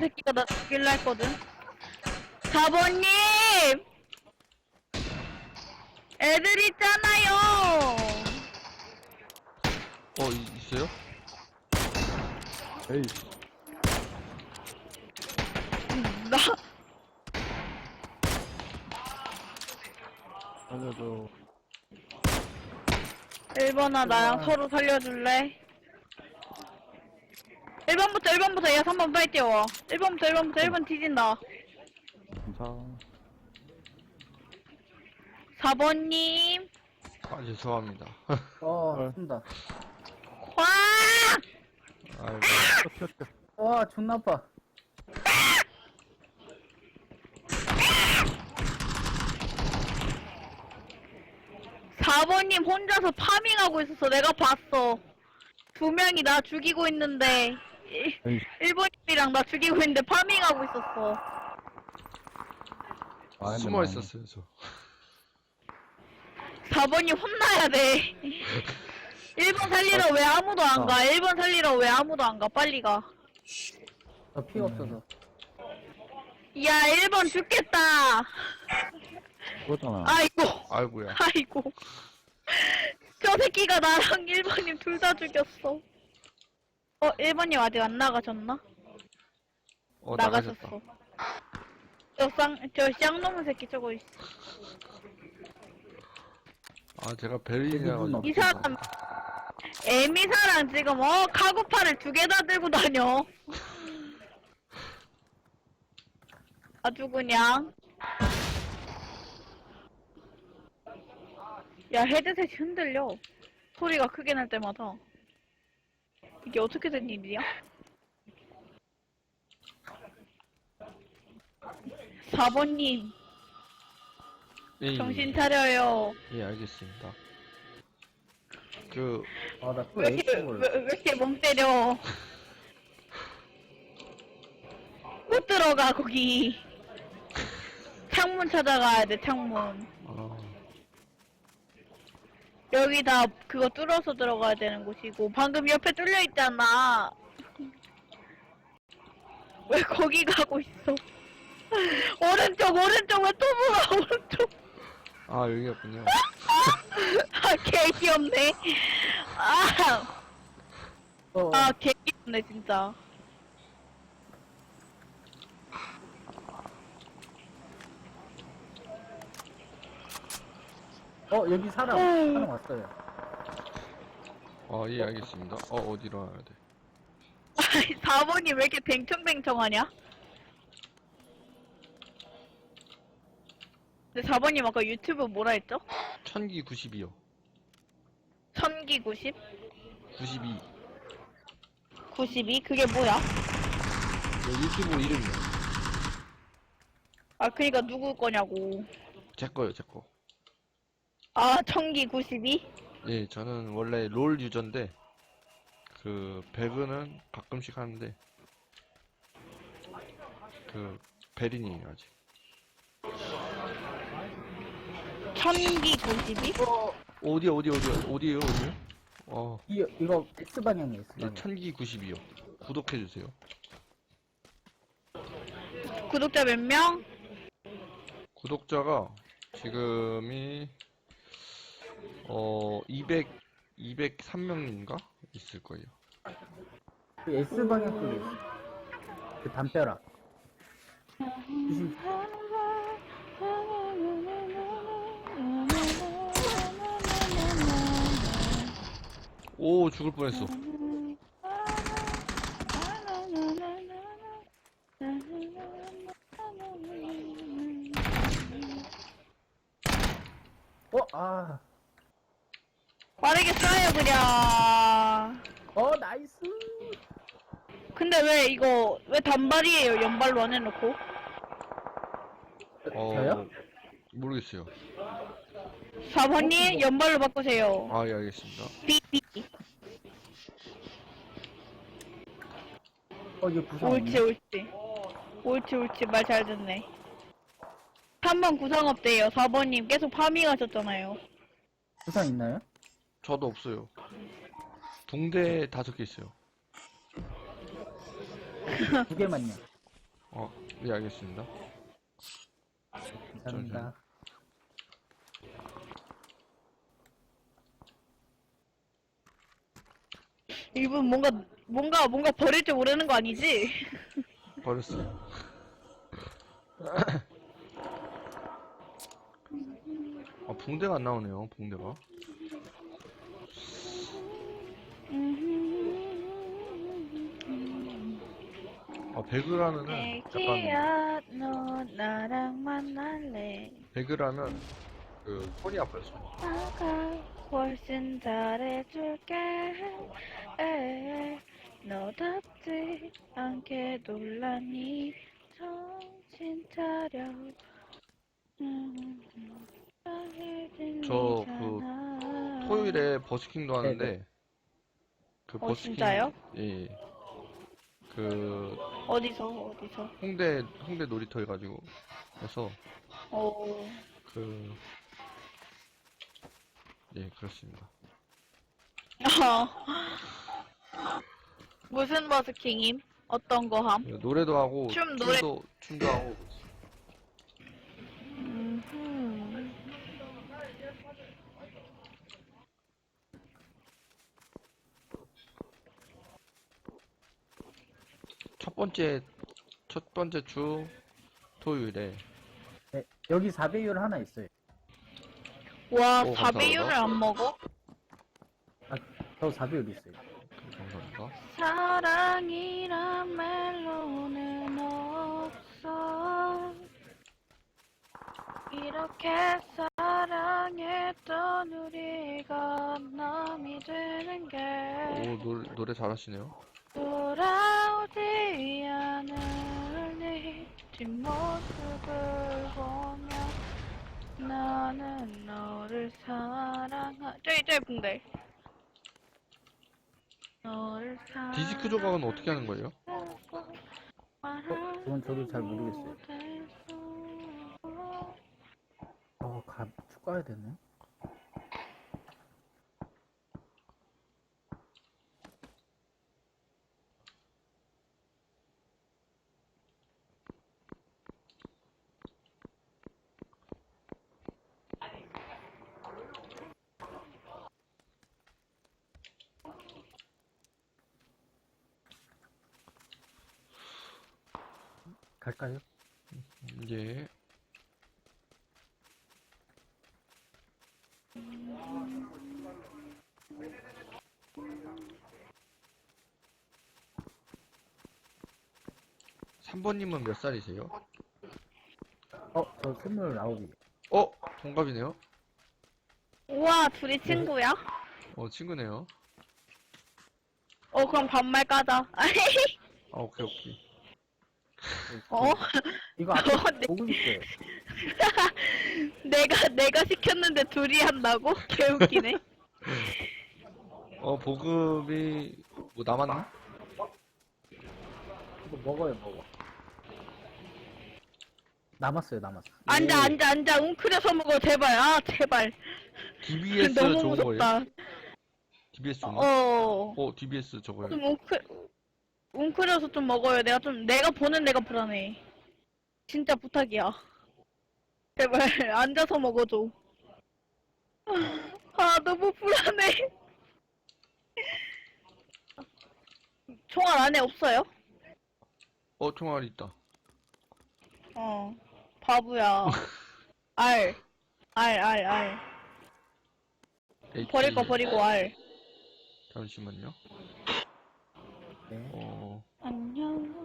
새끼가 나 죽일라 했거든. 4번님! 애들 있잖아요! 어, 이- 있어요? 에이, 나, 살려줘. 1번아, 나랑 서로 살려줄래? 1번부터 1번부터 얘 3번 빨리 뛰어와. 1번부터 1번부터 1번 뒤진다. 괜찮아. 4번님. 아, 죄송합니다. 어, 헐. 쏜다. 와! 아이고. 와, 존나 아파. 사번님 혼자서 파밍하고 있었어. 내가 봤어. 두 명이 나 죽이고 있는데, 에이, 1번님이랑 나 죽이고 있는데 파밍하고 있었어. 아, 숨어 있었어요, 저. 4번님 혼나야 돼. 1번 살리러 왜 아무도 안 가? 1번 살리러 왜 아무도 안 가? 빨리 가. 저 피가 없어서. 야, 1번 죽겠다. 그거잖아. 아이고, 아이고야. 아이고. 저 새끼가 나랑 1번님 둘 다 죽였어. 어, 1번님 아직 안 나가셨나? 어, 나가셨어. 저 쌍, 저 쌍놈의 새끼 저거 있어. 아, 제가 베린이라고. 이 사람, 에미사랑 지금, 어, 카구파를 두 개 다 들고 다녀. 아주 그냥. 야, 헤드셋이 흔들려. 소리가 크게 날 때마다. 이게 어떻게 된 일이야? 4번님, 예, 예, 정신 차려요. 예, 알겠습니다. 그, 아, 나 또 왜 이렇게, 에이스 왜, 왜 이렇게 멍 때려? 못 들어가, 거기. 창문 찾아가야 돼, 창문. 어, 여기 다 그거 뚫어서 들어가야 되는 곳이고, 방금 옆에 뚫려 있잖아. 왜 거기 가고 있어? 오른쪽, 오른쪽, 왜또 물어, 오른쪽. 아, 여기였군요. 아, 개 귀엽네. 아, 어, 아, 개 귀엽네, 진짜. 어, 여기 사람, 음. 사람 왔어요. 어, 예, 알겠습니다. 어, 어디로 가야 돼? 아이, 4번이 왜 이렇게 뱅청뱅청하냐? 근데 4번님 아까 유튜브 뭐라 했죠? 천기 92요. 천기 90? 92. 92? 그게 뭐야? 네, 유튜브 이름이요. 아, 그니까 누구 거냐고. 제 거요, 제 거. 아, 천기 92? 예, 저는 원래 롤 유저인데, 그, 배그는 가끔씩 하는데, 그, 베린이에요, 아직. 천기 92? 어디, 어디, 어디, 어디에요, 어디요? 어, 이, 이거 X방향에 있어. 예, 천기 92요. 구독해 주세요. 구독자 몇 명? 구독자가 지금이, 어, 200, 203명인가? 있을 거예요. 그 X방향 쪽에 있어. 그 담벼락. 조심. 오, 죽을 뻔했어. 어, 아. 빠르게 쏴요, 그냥. 어, 나이스. 근데 왜 이거, 왜 단발이에요? 연발로 안 해놓고? 어, 저요? 모르겠어요. 4번님, 연발로 바꾸세요. 아, 예, 알겠습니다. 삐삐. 어, 이거 구성. 옳지, 옳지. 옳지, 옳지. 말 잘 듣네. 3번 구상 없대요. 4번님 계속 파밍하셨잖아요. 구성 있나요? 저도 없어요. 붕대 다섯 개 있어요. 두 개만요. 어, 예, 알겠습니다. 감사합니다. 이분 뭔가 뭔가 뭔가 버릴 줄 모르는 거 아니지? 버렸어요. 아, 붕대가 안 나오네요, 붕대가. 아, 배그라면은, 약간, 애기야 너 나랑 만날래 배그라면, 그, 손이 아파요, 손이. 나가 훨씬 잘해줄게 에이, 너답지 않게 놀라니 정신 차려 음, 저, 그, 토요일에 버스킹도 하는데, 그 어, 버스킹. 진짜요? 예. 그, 어디서 어디서 홍대, 홍대 놀이터 해가지고, 해서, 어 그, 예, 그렇습니다. 무슨 버스킹임? 어떤 거 함? 그 노래도 하고, 춤, 노래- 춤도, 춤도 하고, 번째, 첫 번째 주 토요일에, 네, 여기 4배율 하나 있어요. 와, 오, 4배율을 감사합니다. 안 먹어? 저 4배율 있어요. 감사합니다. 사랑이란 멜로는 없어. 이렇게 사랑했던 우리가 남이 되는 게 오, 노래 잘하시네요. 돌아오지 않을 네 뒷모습을 보며 나는 너를 사랑하 저기 저기 붕대 너를 사랑 디스크 조각은 어떻게 하는 거예요? 어, 그건 저도 잘 모르겠어요. 어, 가, 추가해야 되네. 갈까요? 예. 삼번님은몇 살이세요? 어, 저 29이. 어? 동갑이네요? 우와 둘이 친구야? 어, 친구네요. 어 그럼 반말 까자 아, 오케이, 오케이. 어? 이거 앞에 어, 네. 보고 있어요. 내가 내가 시켰는데 둘이 한다고? 개웃기네 어, 보급이, 뭐, 남았나? 이거 먹어요, 먹어. 남았어요, 남았어. 앉아 오. 앉아 앉아 웅크려서 먹어 제발 아 제발 DBS 너무 좋은 무섭다 거예요? DBS 좋나? 어 어, DBS 저거요. 좀 웅크, 웅크려서 좀 먹어요. 내가 좀, 내가 보는 내가 불안해. 진짜 부탁이야. 제발, 앉아서 먹어줘. 아, 너무 불안해. 총알 안에 없어요? 어, 총알이 있다. 어, 바보야. 알, 알, 알, 알. H. 버릴 거 버리고 알. 잠시만요. 네. 어, 안녕.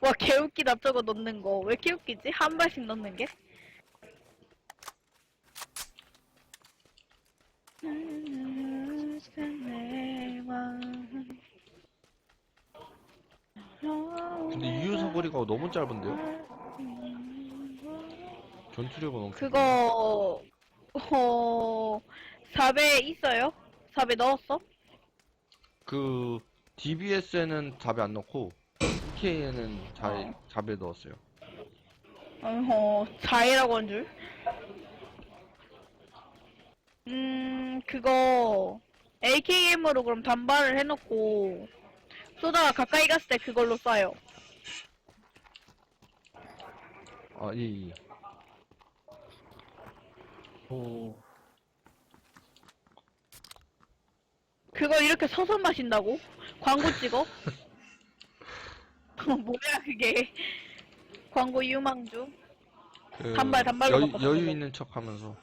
와, 개웃기다, 저거 넣는 거. 왜 이렇게 웃기지? 한 발씩 넣는 게? 근데 유효 사거리가 너무 짧은데요? 전투력은 엄청. 그거 어 4배 있어요? 4배 넣었어? 그 DBS에는 잡에 안 넣고 PK에는 자, 잡에 넣었어요. 어 자이라고 한 줄? 음, 그거, AKM으로 그럼 단발을 해놓고, 쏘다가 가까이 갔을 때 그걸로 쏴요. 아, 예, 예. 오. 그거 이렇게 서서 마신다고? 광고 찍어? 뭐야, 그게. 광고 유망주? 그 단발, 단발로 여유, 바꿔서 여유. 있는 척 하면서.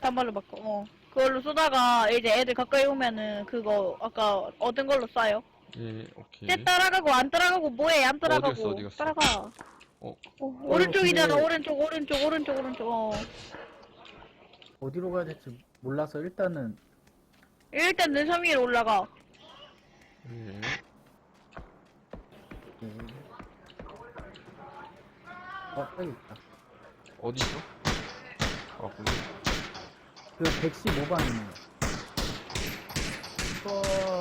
단발로 바꿔, 어. 그걸로 쏘다가 이제 애들 가까이 오면은 그거 아까 얻은 걸로 쏴요. 예, 오케이. 쟤 따라가고 안 따라가고 뭐해 안 따라가고 어디 갔어, 어디 갔어? 따라가. 어. 어, 오른쪽이잖아 근데- 오른쪽 오른쪽 오른쪽 오른쪽 어. 어디로 가야 될지 몰라서 일단은 일단 능선 위로 올라가. 예. 예. 어 여기 있다. 어디죠? 아, 거기. 그 115방이네요. 어.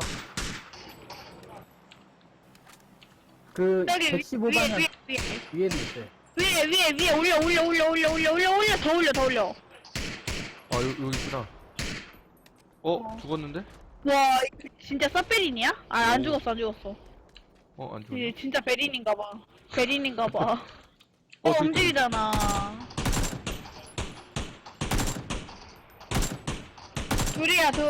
그 저기 위- 위에 115방향 위에 위에 위에는 있어요. 위에 위에 위에 올려 올려 올려 올려 올려 올려 올려 더 올려 더 올려. 아, 여, 여기 있구나. 어, 어. 죽었는데? 와 진짜 서베린이야? 아 안 오. 죽었어 안 죽었어. 어, 안얘 죽었네. 진짜 베린인가봐. 베린인가봐. 어, 어, 저기 있다. 움직이잖아. 둘이야 둘.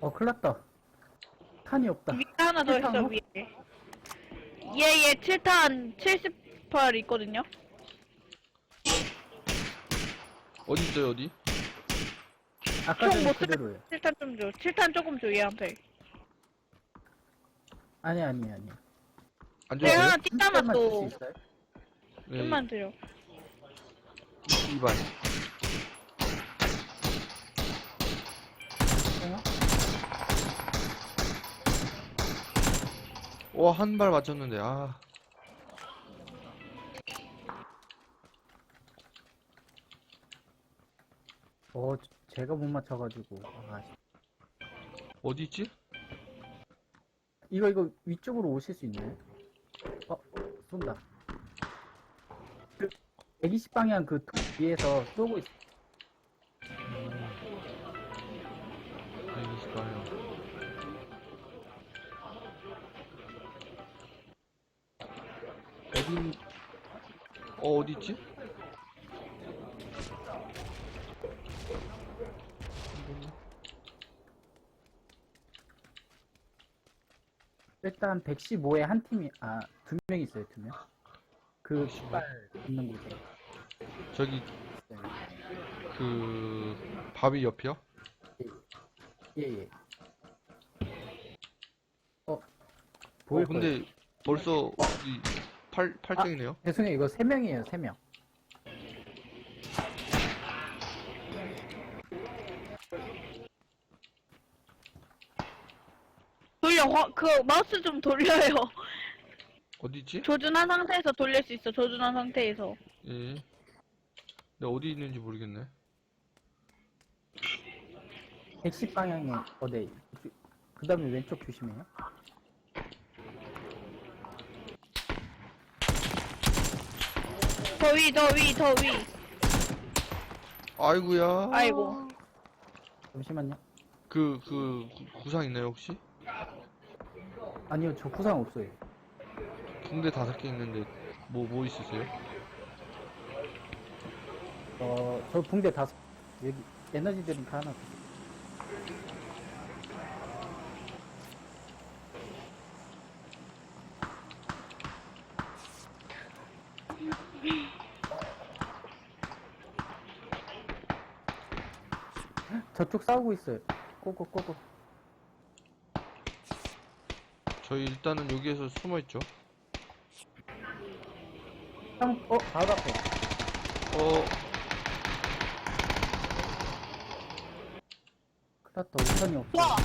어 큰일났다. 탄이 없다. 위에 하나 더 있어 칠탄으로? 위에. 얘얘 7탄 78 있거든요. 어디 있어요, 어디? 아까 총 전에 못 그대로예요. 7탄 좀 줘. 7탄 조금 줘 얘한테. 네. 아니 아니 아니. 안 내가 죽었어요? 하나 띠따만 또 좀만 드려. 이발. 어? 와, 한 발 맞췄는데, 아. 어 제가 못 맞춰가지고. 아, 어디 있지? 이거 이거 위쪽으로 오실 수 있나요? 어 쏜다. 그 120 방향 그 뒤에서 쏘고 있어. 네, 120 방향. 어디, 어, 어디 있지? 일단 115에 한 팀이 아 두 명 있어요 두 명. 그 115. 깃발 있는 곳에. 저기, 있어요. 그, 바위 옆이요? 예예. 어 어, 보일 거예요. 근데 벌써 우리 8, 8등이네요? 죄송해요 이거 세 명이에요 세 명. 화, 그 마우스 좀 돌려요. 어디 있지? 조준한 상태에서 돌릴 수 있어. 조준한 상태에서. 예. 내가 어디 있는지 모르겠네. 110 방향에 어네. 그 다음에 왼쪽 조심해요. 더 위, 더 위, 더 위. 아이고야. 아이고. 잠시만요. 그, 그, 구- 구상 있나요, 혹시? 아니요 저 구상 없어요. 붕대 다섯 개 있는데, 뭐, 뭐 있으세요? 어 저 붕대 다섯 여기 에너지 드링크 하나. 저쪽 싸우고 있어요. 꼬꼬 꼬꼬. 저희 일단은 여기에서 숨어 있죠. 형, 어 바로 앞에. 어, 큰일 났다 우선이 없어. 와!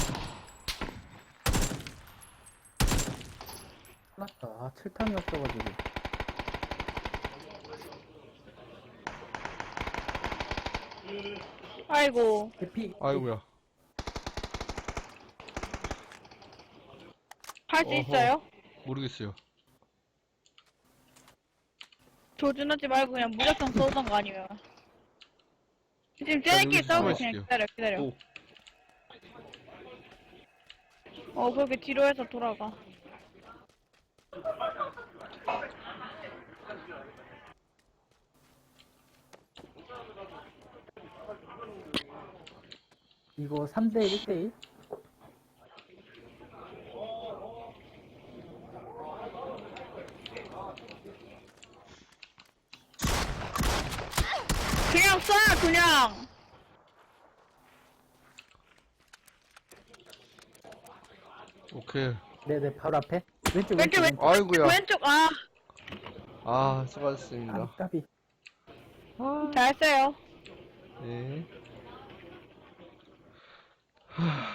큰일 났다. 아 7탄이 없어가지고. 아이고. 대피. 아이고야. 할 수 어허. 있어요? 모르겠어요. 조준하지 말고 그냥 무작정 쏘던 거 아니면. 지금 쟤네끼리 여기 싸우고 그냥 있을게요. 기다려, 기다려. 오. 어, 그렇게 뒤로 해서 돌아가. 이거 3대1, 1대1? 쏴, 그냥! 오케이. 네네, 바로 앞에. 왼쪽, 왼쪽, 왼쪽. 왼쪽. 아이고야. 왼쪽, 아, 아, 수고하셨습니다. 까비, 까비. 잘했어요. 네. 하...